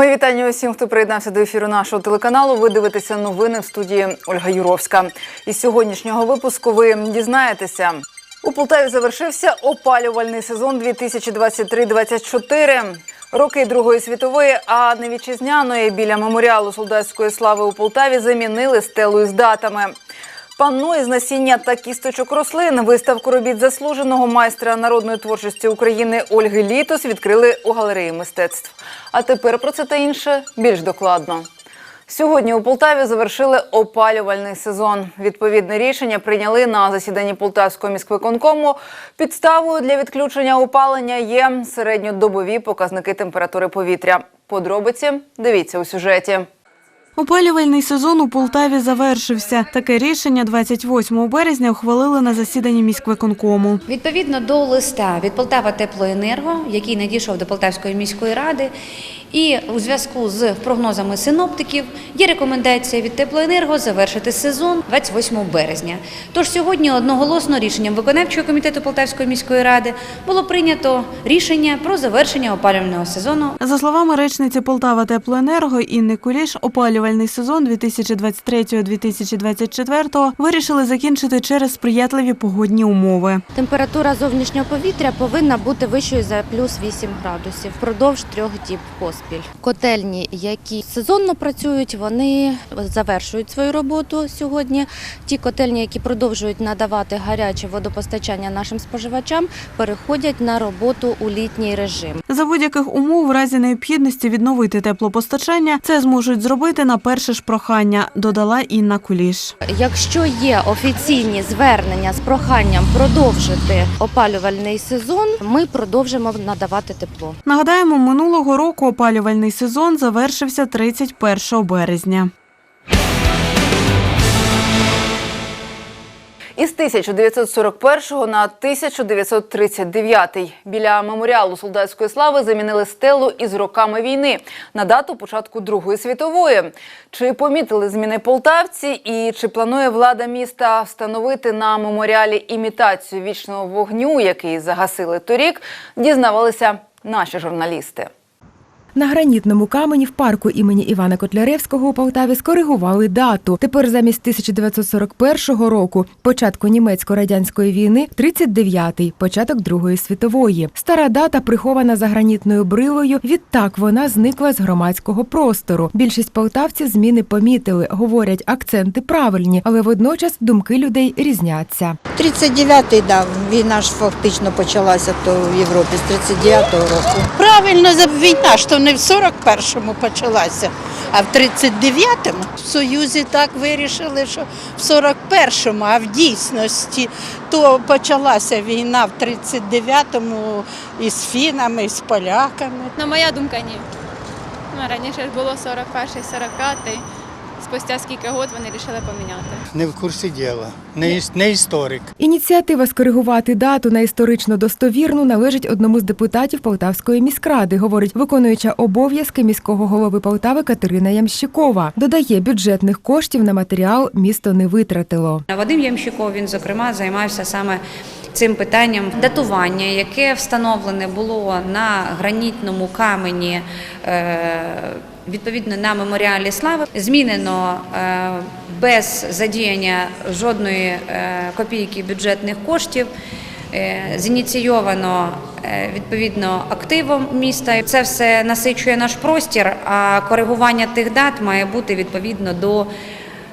Мої вітання усім, хто приєднався до ефіру нашого телеканалу. Ви дивитеся новини в студії Ольга Юровська. Із сьогоднішнього випуску ви дізнаєтеся. У Полтаві завершився опалювальний сезон 2023-2024. Роки Другої світової, а не вітчизняної біля меморіалу солдатської слави у Полтаві замінили стелу із датами. Панно із насіння та кісточок рослин виставку робіт заслуженого майстра народної творчості України Ольги Літос відкрили у галереї мистецтв. А тепер про це та інше більш докладно. Сьогодні у Полтаві завершили опалювальний сезон. Відповідне рішення прийняли на засіданні Полтавського міськвиконкому. Підставою для відключення опалення є середньодобові показники температури повітря. Подробиці дивіться у сюжеті. Опалювальний сезон у Полтаві завершився. Таке рішення 28 березня ухвалили на засіданні міськвиконкому. Відповідно до листа від Полтава Теплоенерго, який надійшов до Полтавської міської ради, і у зв'язку з прогнозами синоптиків є рекомендація від Теплоенерго завершити сезон 28 березня. Тож сьогодні одноголосно рішенням виконавчого комітету Полтавської міської ради було прийнято рішення про завершення опалювального сезону За словами речниці Полтава Теплоенерго Інни Куліш, опалювальний сезон 2023-2024 вирішили закінчити через сприятливі погодні умови. Температура зовнішнього повітря повинна бути вищою за плюс 8 градусів впродовж трьох діб поспіль. Котельні, які сезонно працюють, вони завершують свою роботу сьогодні. Ті котельні, які продовжують надавати гаряче водопостачання нашим споживачам, переходять на роботу у літній режим. За будь-яких умов, в разі необхідності відновити теплопостачання, це зможуть зробити на перше ж прохання, додала Інна Куліш. Якщо є офіційні звернення з проханням продовжити опалювальний сезон, ми продовжимо надавати тепло. Нагадаємо, минулого року опалювальний сезон завершився 31 березня. Із 1941 на 1939 біля меморіалу солдатської слави замінили стелу із роками війни на дату початку Другої світової. Чи помітили зміни полтавці і чи планує влада міста встановити на меморіалі імітацію вічного вогню, який загасили торік, дізнавалися наші журналісти. На гранітному камені в парку імені Івана Котляревського у Полтаві скоригували дату. Тепер замість 1941 року, початку німецько-радянської війни, 39-й, початок Другої світової. Стара дата прихована за гранітною брилою. Відтак вона зникла з громадського простору. Більшість полтавців зміни помітили. Говорять, акценти правильні, але водночас думки людей різняться. 39-й, да, війна ж фактично почалася то в Європі з 39-го року. Правильно, за- війна ж то не в 41-му почалася, а в 39-му. В Союзі так вирішили, що в 41-му, а в дійсності то почалася війна в 39-му із фінами, з поляками. На моя думка, ні. Ну, раніше ж було 41-й, 45-й. Спустя скільки років вони вирішили поміняти. Не в курсі діла, не, іс- не історик. Ініціатива скоригувати дату на історично достовірну належить одному з депутатів Полтавської міськради, говорить виконуюча обов'язки міського голови Полтави Катерина Ямщикова. Додає, бюджетних коштів на матеріал місто не витратило. Вадим Ямщиков, він, зокрема, займався саме цим питанням датування, яке встановлене було на гранітному камені. е, Відповідно на меморіалі слави змінено е, без задіяння жодної е, копійки бюджетних коштів. Е, Зініційовано відповідно активом міста. Це все насичує наш простір. А коригування тих дат має бути відповідно до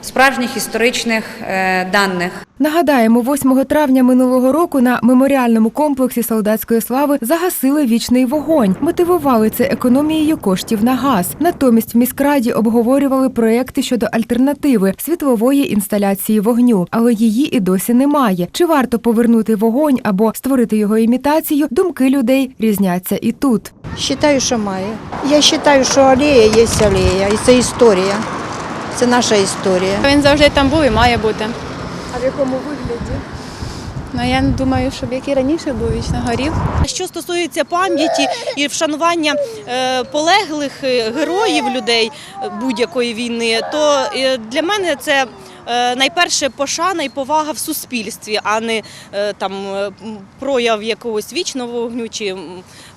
справжніх історичних е, даних. Нагадаємо, 8 травня минулого року на меморіальному комплексі солдатської слави загасили вічний вогонь. Мотивували це економією коштів на газ. Натомість в міськраді обговорювали проекти щодо альтернативи світлової інсталяції вогню, але її і досі немає. Чи варто повернути вогонь або створити його імітацію? Думки людей різняться і тут. Считаю, що має. Я вважаю, що алея є алея, і це історія. Це наша історія. Він завжди там був і має бути. А в якому вигляді? Ну я думаю, щоб який раніше був вічно горів. Що стосується пам'яті і вшанування е, полеглих е, героїв людей е, будь-якої війни, то е, для мене це найперше пошана і повага в суспільстві, а не е, там е, прояв якогось вічного вогню чи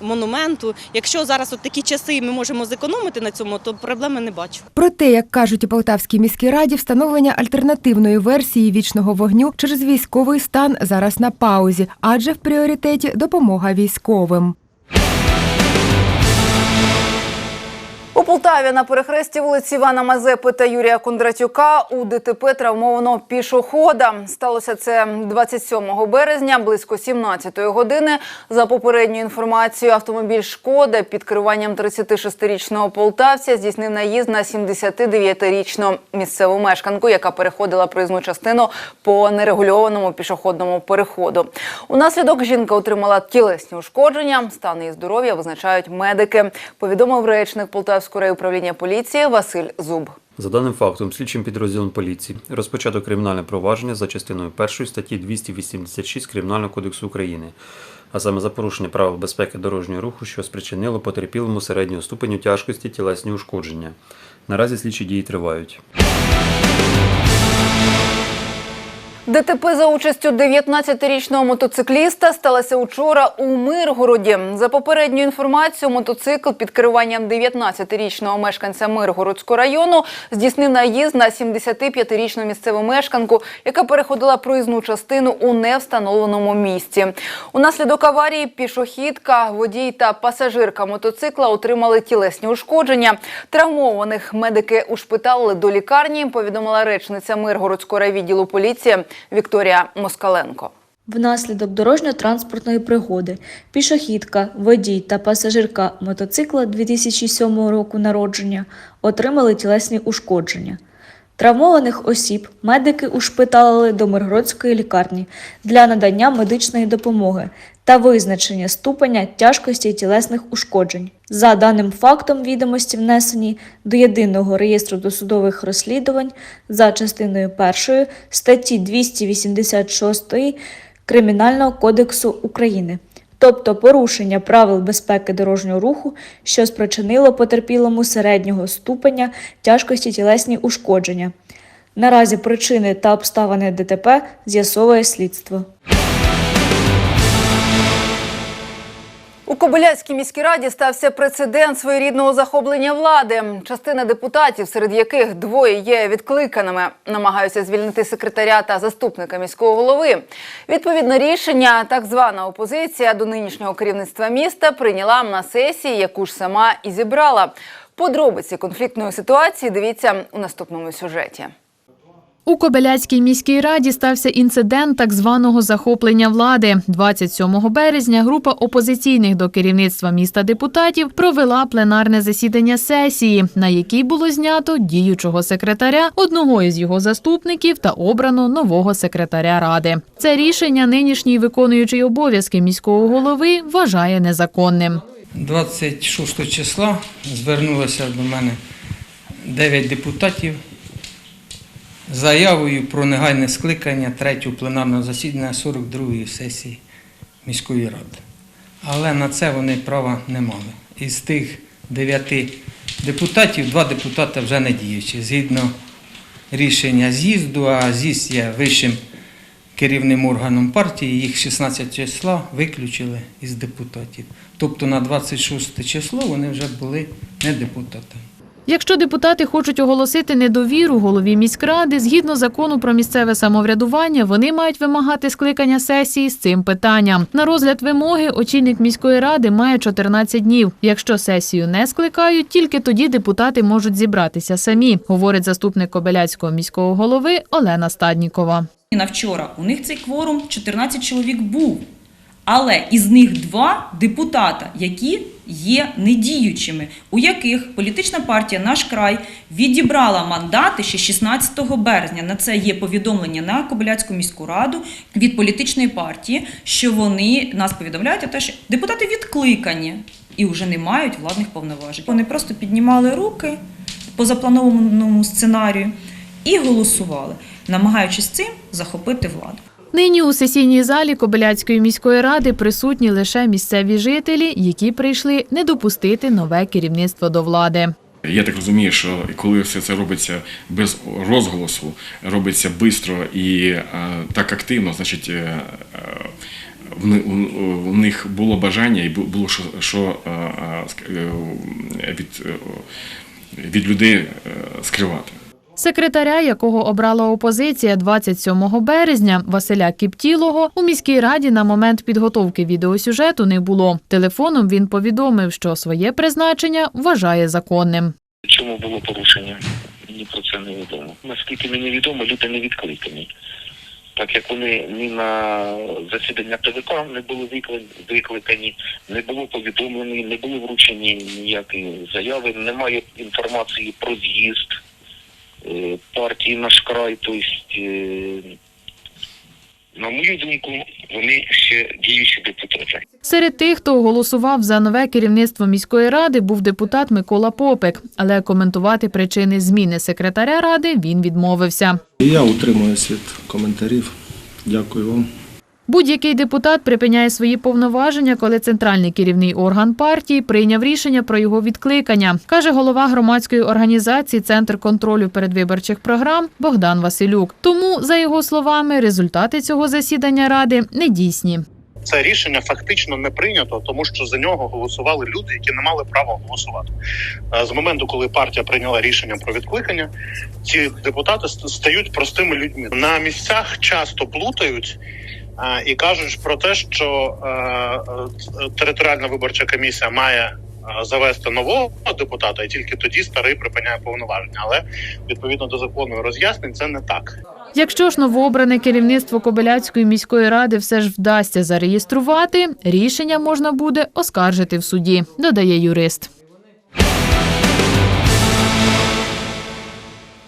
монументу. Якщо зараз от такі часи ми можемо зекономити на цьому, то проблеми не бачу. Проте, як кажуть у Полтавській міській раді, встановлення альтернативної версії вічного вогню через військовий стан зараз на паузі, адже в пріоритеті допомога військовим. У Полтаві на перехресті вулиці Івана Мазепи та Юрія Кондратюка у ДТП травмовано пішохода. Сталося це 27 березня, близько 17 години. За попередньою інформацією, автомобіль «Шкода» під керуванням 36-річного полтавця здійснив наїзд на 79-річну місцеву мешканку, яка переходила проїзну частину по нерегульованому пішохідному переходу. Унаслідок жінка отримала тілесні ушкодження. Стан її здоров'я визначають медики. Повідомив речник Полтавського райуправління поліції Василь Зуб. За даним фактом, слідчим підрозділом поліції розпочато кримінальне провадження за частиною 1 статті 286 Кримінального кодексу України, а саме за порушення правил безпеки дорожнього руху, що спричинило потерпілому середнього ступеню тяжкості тілесні ушкодження. Наразі слідчі дії тривають. ДТП за участю 19-річного мотоцикліста сталося учора у Миргороді. За попередньою інформацією, мотоцикл під керуванням 19-річного мешканця Миргородського району здійснив наїзд на 75-річну місцеву мешканку, яка переходила проїзну частину у невстановленому місці. Унаслідок аварії пішохідка, водій та пасажирка мотоцикла отримали тілесні ушкодження. Травмованих медики ушпиталили до лікарні, повідомила речниця Миргородського райвідділу поліції Вікторія Москаленко. Внаслідок дорожньо-транспортної пригоди пішохідка, водій та пасажирка мотоцикла 2007 року народження отримали тілесні ушкодження. Травмованих осіб медики ушпиталили до Миргородської лікарні для надання медичної допомоги та визначення ступеня тяжкості тілесних ушкоджень. За даним фактом відомості внесені до єдиного реєстру досудових розслідувань за частиною 1 статті 286 Кримінального кодексу України, тобто порушення правил безпеки дорожнього руху, що спричинило потерпілому середнього ступеня тяжкості тілесні ушкодження. Наразі причини та обставини ДТП з'ясовує слідство. У Кобиляцькій міській раді стався прецедент своєрідного захоплення влади. Частина депутатів, серед яких двоє є відкликаними, намагаються звільнити секретаря та заступника міського голови. Відповідне рішення так звана опозиція до нинішнього керівництва міста прийняла на сесії, яку ж сама і зібрала. Подробиці конфліктної ситуації дивіться у наступному сюжеті. У Кобеляцькій міській раді стався інцидент так званого захоплення влади. 27 березня група опозиційних до керівництва міста депутатів провела пленарне засідання сесії, на якій було знято діючого секретаря, одного із його заступників та обрано нового секретаря ради. Це рішення нинішній виконуючий обов'язки міського голови вважає незаконним. 26 числа звернулося до мене 9 депутатів заявою про негайне скликання третього пленарного засідання 42-ї сесії міської ради. Але на це вони права не мали. Із тих 9 депутатів, два депутати вже не діючі. Згідно рішення з'їзду, а з'їзд є вищим керівним органом партії, їх 16 числа виключили із депутатів. Тобто на 26 число вони вже були не депутатами. Якщо депутати хочуть оголосити недовіру голові міськради, згідно закону про місцеве самоврядування, вони мають вимагати скликання сесії з цим питанням. На розгляд вимоги очільник міської ради має 14 днів. Якщо сесію не скликають, тільки тоді депутати можуть зібратися самі, говорить заступник Кобеляцького міського голови Олена Стаднікова. На вчора у них цей кворум 14 чоловік був, але із них два депутата, які є недіючими, у яких політична партія Наш край відібрала мандати ще 16 березня. На це є повідомлення на Кобиляцьку міську раду від політичної партії, що вони нас повідомляють, те, що депутати відкликані і вже не мають владних повноважень. Вони просто піднімали руки по запланованому сценарію і голосували, намагаючись цим захопити владу. Нині у сесійній залі Кобиляцької міської ради присутні лише місцеві жителі, які прийшли не допустити нове керівництво до влади. Я так розумію, що коли все це робиться без розголосу, робиться швидко і е, так активно, значить е, е, у- них було бажання і бу- було що, що від, від людей скривати. Секретаря, якого обрала опозиція 27 березня, Василя Кіптілого, у міській раді на момент підготовки відеосюжету не було. Телефоном він повідомив, що своє призначення вважає законним. Чому було порушення? Мені про це не відомо. Наскільки мені відомо, люди не відкликані. Так як вони ні на засідання ТВК не були викликані, не було повідомлені, не були вручені ніякі заяви, немає інформації про з'їзд партії наш край. Тобто, е, на мою думку, вони ще діючі депутати. Серед тих, хто голосував за нове керівництво міської ради, був депутат Микола Попик, але коментувати причини зміни секретаря ради він відмовився. Я утримуюсь від коментарів. Дякую вам. Будь-який депутат припиняє свої повноваження, коли центральний керівний орган партії прийняв рішення про його відкликання, каже голова громадської організації Центр контролю передвиборчих програм Богдан Василюк. Тому, за його словами, результати цього засідання ради недійсні. Це рішення фактично не прийнято, тому що за нього голосували люди, які не мали права голосувати. Е, З моменту, коли партія прийняла рішення про відкликання, ці депутати стають простими людьми. На місцях часто плутають і кажуть про те, що е, територіальна виборча комісія має. е, Завести нового депутата, і тільки тоді старий припиняє повноваження. Але відповідно до закону роз'яснень це не так. Якщо ж новообране керівництво Кобиляцької міської ради все ж вдасться зареєструвати, рішення можна буде оскаржити в суді, додає юрист.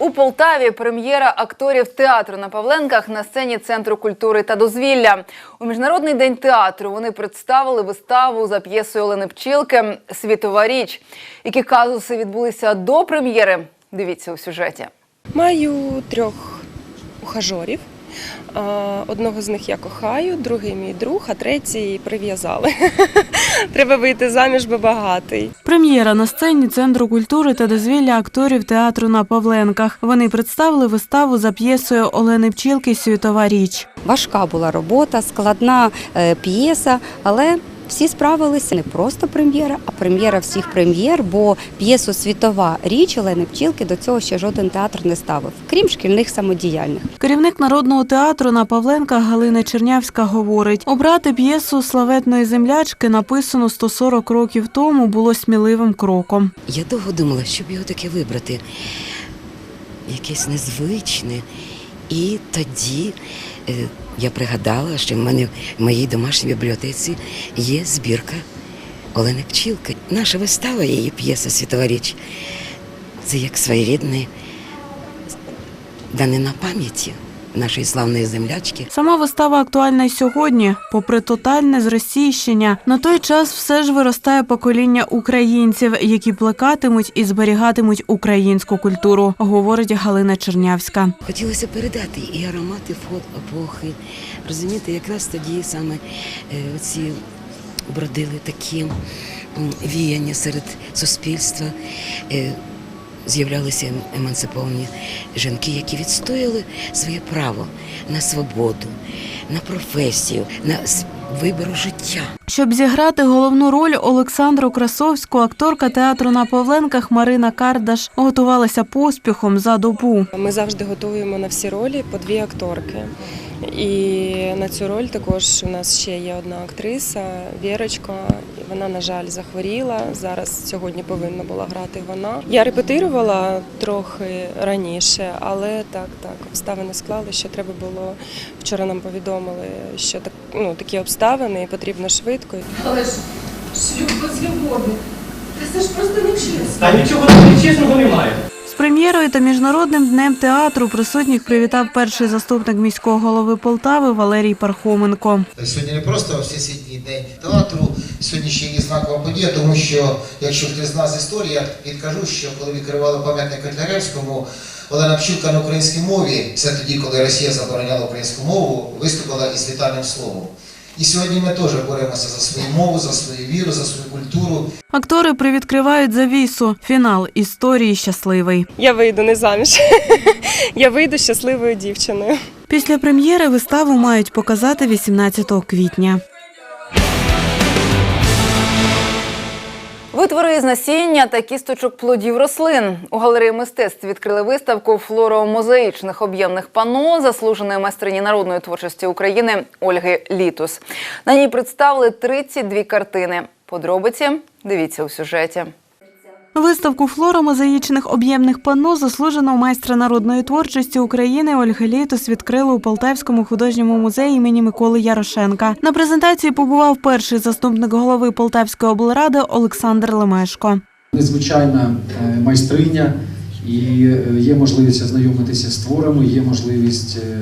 У Полтаві прем'єра акторів театру на Павленках на сцені Центру культури та дозвілля. У міжнародний день театру вони представили виставу за п'єсою Олени Пчілки Світова річ. Які казуси відбулися до прем'єри? Дивіться у сюжеті. Маю трьох ухажорів. А, Одного з них я кохаю, другий мій друг, а третій прив'язали. Треба вийти заміж, бо багатий. Прем'єра на сцені Центру культури та дозвілля акторів театру на Павленках. Вони представили виставу за п'єсою Олени Пчілки Світова річ. Важка була робота, складна е, п'єса, але всі справилися не просто прем'єра, а прем'єра всіх прем'єр, бо п'єсу світова річ Олени Пчілки до цього ще жоден театр не ставив, крім шкільних самодіяльних. Керівник народного театру на Павленках Галина Чернявська говорить: обрати п'єсу славетної землячки, написану 140 років тому, було сміливим кроком. Я довго думала, щоб його таке вибрати. Якесь незвичне. І тоді е, я пригадала, що в мене в моїй домашній бібліотеці є збірка Олени Пчілки. Наша вистава, її п'єса Світова річ. Це як своєрідне данина пам'яті нашої славної землячки. Сама вистава актуальна й сьогодні, попри тотальне зросійщення. На той час все ж виростає покоління українців, які плекатимуть і зберігатимуть українську культуру, говорить Галина Чернявська. Хотілося передати і аромати фот епохи. Розумієте, якраз тоді саме е, ці бродили такі віяння серед суспільства. З'являлися ем- емансиповані жінки, які відстояли своє право на свободу, на професію, на вибору життя. Щоб зіграти головну роль Олександру Красовську, акторка театру на Павленках Марина Кардаш готувалася поспіхом за добу. Ми завжди готуємо на всі ролі по дві акторки. І на цю роль також у нас ще є одна актриса Вірочка. Вона, на жаль, захворіла. Зараз сьогодні повинна була грати вона. Я репетирувала трохи раніше, але так, так, обставини склали, що треба було. Вчора нам повідомили, що так, ну, такі обставини і потрібно швидко. Але ж шлюб без любові. Це ж просто нечесно. Та нічого нечесного немає. Прем'єрою та міжнародним днем театру присутніх привітав перший заступник міського голови Полтави Валерій Пархоменко. Сьогодні не просто Всесвітній день театру, сьогодні ще є знакова подія, тому що, якщо хтось з нас історія, я підкажу, що коли відкривали пам'ятник Котляревському, Олена Пчілка на українській мові, це тоді, коли Росія забороняла українську мову, виступила із вітальним словом. І сьогодні ми теж боремося за свою мову, за свою віру, за свою культуру. Актори привідкривають завісу. Фінал історії щасливий. Я вийду не заміж. Я вийду щасливою дівчиною. Після прем'єри виставу мають показати 18 квітня. Витвори із насіння та кісточок плодів рослин. У галереї мистецтв відкрили виставку флоромозаїчних об'ємних пано, заслуженої майстрині народної творчості України Ольги Літус. На ній представили 32 картини. Подробиці дивіться у сюжеті. Виставку флора мозаїчних об'ємних панно заслуженого майстра народної творчості України Ольги Літус відкрили у Полтавському художньому музеї імені Миколи Ярошенка. На презентації побував перший заступник голови Полтавської облради Олександр Лемешко. Незвичайна е, майстриня, і е, є можливість ознайомитися з творами, є можливість е,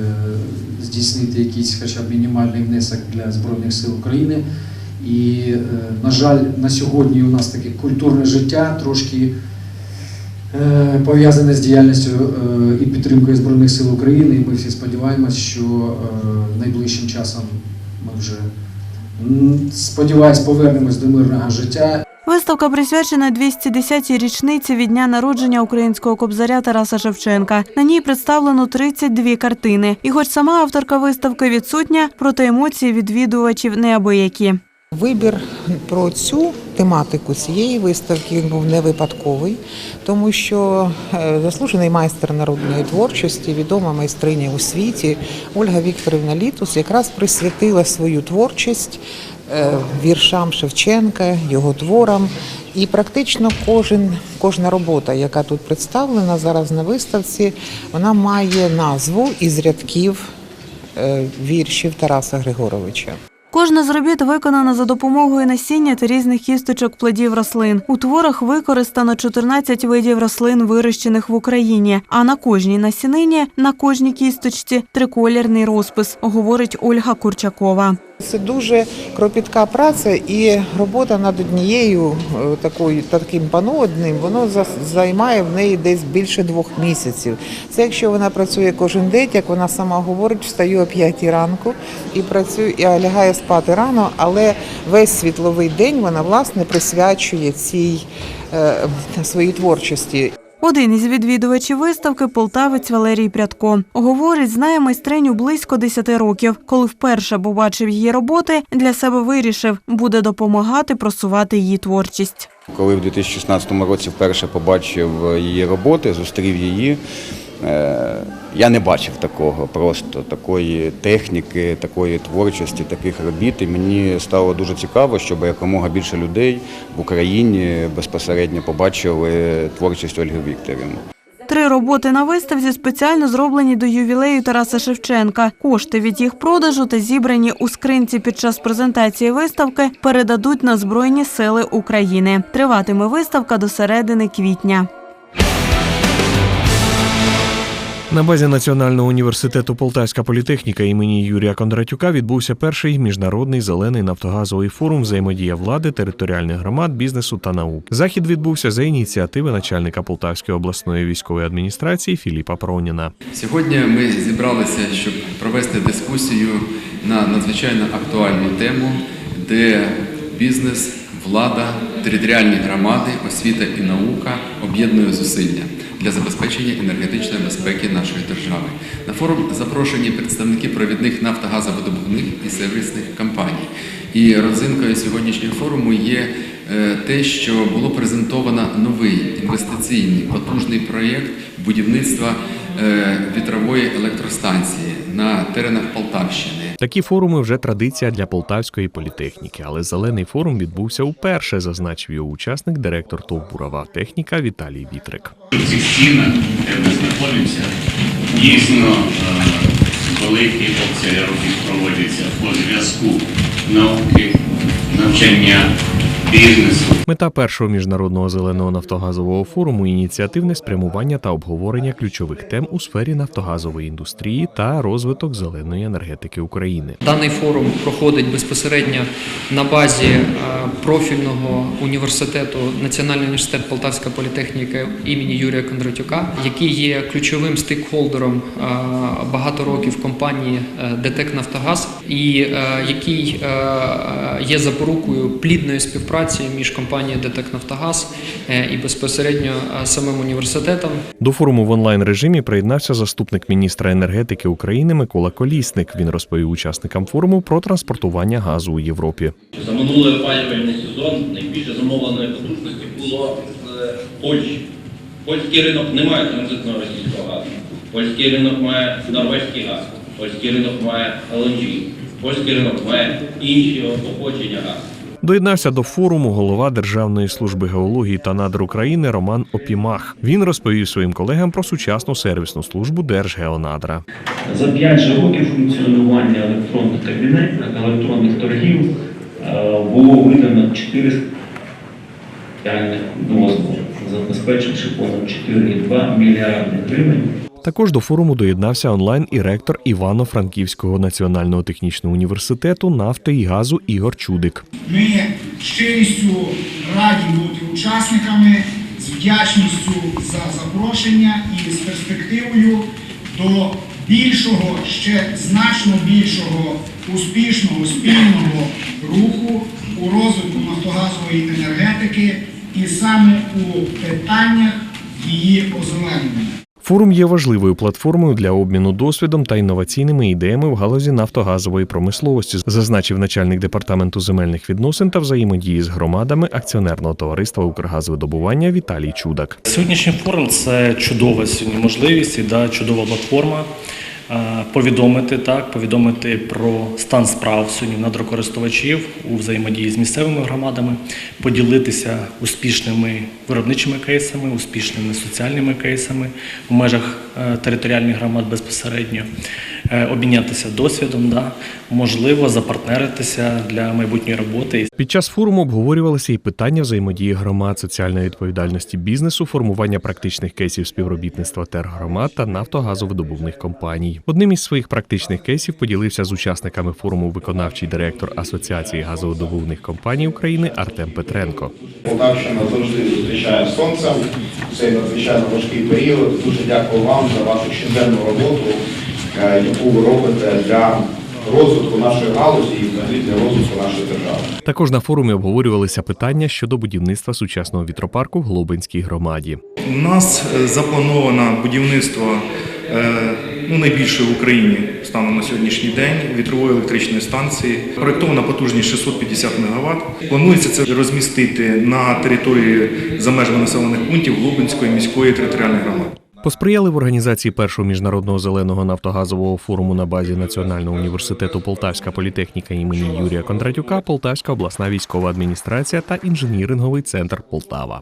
здійснити якийсь хоча б мінімальний внесок для Збройних сил України. І, е, на жаль, на сьогодні у нас таке культурне життя трошки е, пов'язане з діяльністю е, і підтримкою Збройних сил України. І ми всі сподіваємось, що найближчим часом ми вже сподіваюсь повернемось до мирного життя Виставка присвячена 210-й річниці від дня народження українського кобзаря Тараса Шевченка. На ній представлено 32 картини. І хоч сама авторка виставки відсутня, проте емоції відвідувачів неабиякі. Вибір про цю тематику цієї виставки був не випадковий, тому що е, заслужений майстер народної творчості, відома майстриня у світі Ольга Вікторівна Літус якраз присвятила свою творчість е, віршам Шевченка, його творам. І практично кожен, кожна робота, яка тут представлена зараз на виставці, вона має назву із рядків е, віршів Тараса Григоровича. Кожна з робіт виконана за допомогою насіння та різних кісточок плодів рослин. У творах використано 14 видів рослин, вирощених в Україні. А на кожній насінині, на кожній кісточці триколірний розпис, говорить Ольга Курчакова. Це дуже кропітка праця і робота над однією е, такою таким пано одним, воно за- займає в неї десь більше двох місяців. Це якщо вона працює кожен день, як вона сама говорить, встаю о 5 ранку і працює і лягає спати рано, але весь світловий день вона власне присвячує цій е, своїй творчості. Один із відвідувачів виставки полтавець Валерій Прядко. Говорить, знає майстриню близько 10 років. Коли вперше побачив її роботи, для себе вирішив, буде допомагати просувати її творчість. Коли в 2016 році вперше побачив її роботи, зустрів її, я не бачив такого просто такої техніки, такої творчості, таких робіт. І мені стало дуже цікаво, щоб якомога більше людей в Україні безпосередньо побачили творчість Ольги Вікторівни. Три роботи на виставці спеціально зроблені до ювілею Тараса Шевченка. Кошти від їх продажу та зібрані у скринці під час презентації виставки передадуть на Збройні сили України. Триватиме виставка до середини квітня. На базі Національного університету Полтавська політехніка імені Юрія Кондратюка відбувся перший міжнародний зелений нафтогазовий форум взаємодія влади, територіальних громад, бізнесу та наук. Захід відбувся за ініціативи начальника Полтавської обласної військової адміністрації Філіпа Проніна. Сьогодні ми зібралися, щоб провести дискусію на надзвичайно актуальну тему, де бізнес, влада, територіальні громади, освіта і наука об'єднують зусилля для забезпечення енергетичної безпеки нашої держави. На форум запрошені представники провідних нафтогазовидобувних і сервісних компаній. І родзинкою сьогоднішнього форуму є е, те, що було презентовано новий інвестиційний потужний проєкт будівництва е, вітрової електростанції на теренах Полтавщини. Такі форуми вже традиція для полтавської політехніки, але зелений форум відбувся уперше, зазначив його учасник, директор ТОВ «Бурова техніка Віталій Вітрик. В цих стінах, де ми знаходимося, дійсно е, великі обсяги робіт проводяться по зв'язку науки, навчання бізнесу. Мета першого міжнародного зеленого нафтогазового форуму ініціативне спрямування та обговорення ключових тем у сфері нафтогазової індустрії та розвиток зеленої енергетики України. Даний форум проходить безпосередньо на базі е, профільного університету Національний університет Полтавська політехніка імені Юрія Кондратюка, який є ключовим стейкхолдером е, багато років компанії е, ДТЕК Нафтогаз, і який є запорукою плідної співпраці між компанією ДТЕК Нафтогаз е, і безпосередньо е, самим університетом. До форуму в онлайн режимі приєднався заступник міністра енергетики України Микола Колісник. Він розповів учасникам форуму про транспортування газу у Європі. За минулий опалювальний сезон найбільше замовленої потужності було з Польщі. Польський ринок не має транзитного російського газу. Польський ринок має норвезький газ. Польський ринок має LNG. Польський ринок має інші походження газу. Доєднався до форуму голова Державної служби геології та надр України Роман Опімах. Він розповів своїм колегам про сучасну сервісну службу Держгеонадра. За 5 же років функціонування електронних кабінетів, електронних торгів е, було видано 400 реальних дозволів, забезпечивши понад 4,2 мільярди гривень. Також до форуму доєднався онлайн і ректор Івано-Франківського національного технічного університету нафти і газу Ігор Чудик. Ми щирістю раді бути учасниками, з вдячністю за запрошення і з перспективою до більшого, ще значно більшого успішного спільного руху у розвитку нафтогазової енергетики і саме у питаннях її озеленення. Форум є важливою платформою для обміну досвідом та інноваційними ідеями в галузі нафтогазової промисловості, зазначив начальник департаменту земельних відносин та взаємодії з громадами акціонерного товариства Укргазвидобування Віталій Чудак. Сьогоднішній форум це чудова сьогодні можливість і да, чудова платформа. Е, Повідомити так, повідомити про стан справ сьогодні надрокористувачів у взаємодії з місцевими громадами, поділитися успішними виробничими кейсами, успішними соціальними кейсами в межах е, територіальних громад безпосередньо, обмінятися досвідом, да, можливо, запартнеритися для майбутньої роботи. Під час форуму обговорювалися і питання взаємодії громад, соціальної відповідальності бізнесу, формування практичних кейсів співробітництва тергромад та нафтогазовидобувних компаній. Одним із своїх практичних кейсів поділився з учасниками форуму виконавчий директор Асоціації газовидобувних компаній України Артем Петренко. Полтавщина завжди зустрічає сонцем. Це надзвичайно важкий період. Дуже дякую вам за вашу щоденну роботу, е, яку ви робите для розвитку нашої галузі і взагалі для розвитку нашої держави. Також на форумі обговорювалися питання щодо будівництва сучасного вітропарку в Глобинській громаді. У нас е, заплановано будівництво е, ну, найбільшої в Україні станом на сьогоднішній день вітрової електричної станції. Проєктована потужність 650 МВт. Планується це розмістити на території за межами населених пунктів Глубинської міської територіальної громади. Посприяли в організації першого міжнародного зеленого нафтогазового форуму на базі Національного університету Полтавська політехніка імені Юрія Кондратюка, Полтавська обласна військова адміністрація та інженіринговий центр Полтава.